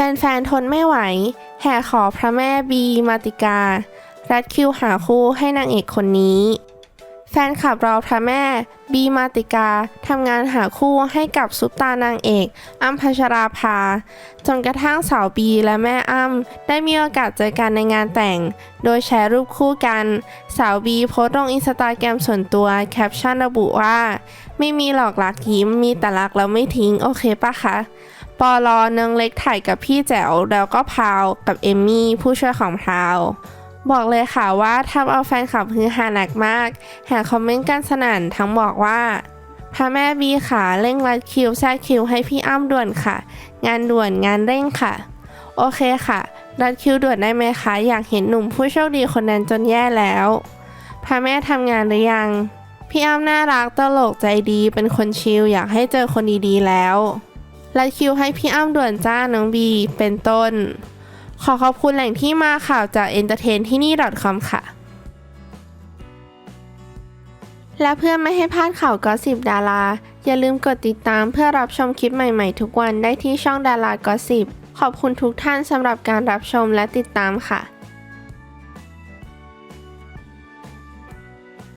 แฟนๆ ทนไม่ไหว แห่ขอพระแม่บีมาติกา รัดคิวหาคู่ให้นางเอกคนนี้ แฟนคลับรอพระแม่บีมาติกาทำงานหาคู่ให้กับซุปตานางเอกอ้ำพัชราภา จนกระทั่งสาวบีและแม่อ้ำได้มีโอกาสเจอกันในงานแต่ง โดยแชร์รูปคู่กัน สาวบีโพสต์ลงอินสตาแกรมส่วนตัวแคปชั่นระบุว่า ไม่มีหลอกรักยิ้มมีแต่รักแล้วไม่ทิ้งโอเคปะคะ ปอลอเนืองเล็กถ่ายกับพี่แจ๋วแล้วก็พาวกับเอมมี่ผู้ช่วยของพาวบอกเลยค่ะว่าทำเอาแฟนคลับฮือฮาหนักมากแห่คอมเมนต์กันสนั่นทั้งบอกว่าพระแม่บีขาเร่งรัดคิวแทรกคิวให้พี่อ้ำด่วนค่ะ งานด่วนงานเร่งค่ะ โอเคค่ะ รัดคิวด่วนได้ไหมคะ อยากเห็นหนุ่มผู้โชคดีคนนั้นจนแย่แล้วพระแม่ทำงานหรือยัง พี่อ้ำน่ารักตลกใจดีเป็นคนชิลอยากให้เจอคนดีๆแล้ว รัดคิวให้พี่อ้ำด่วนจ้าน้องบี เป็นต้น ขอขอบคุณแหล่งที่มาข่าวจาก entertain ที่นี่ .com ค่ะ และเพื่อไม่ให้พลาดข่าวก็สิบดารา อย่าลืมกดติดตามเพื่อรับชมคลิปใหม่ๆ ทุกวันได้ที่ช่องดารากอสิบขอบคุณทุกท่านสำหรับการรับชมและติดตามค่ะ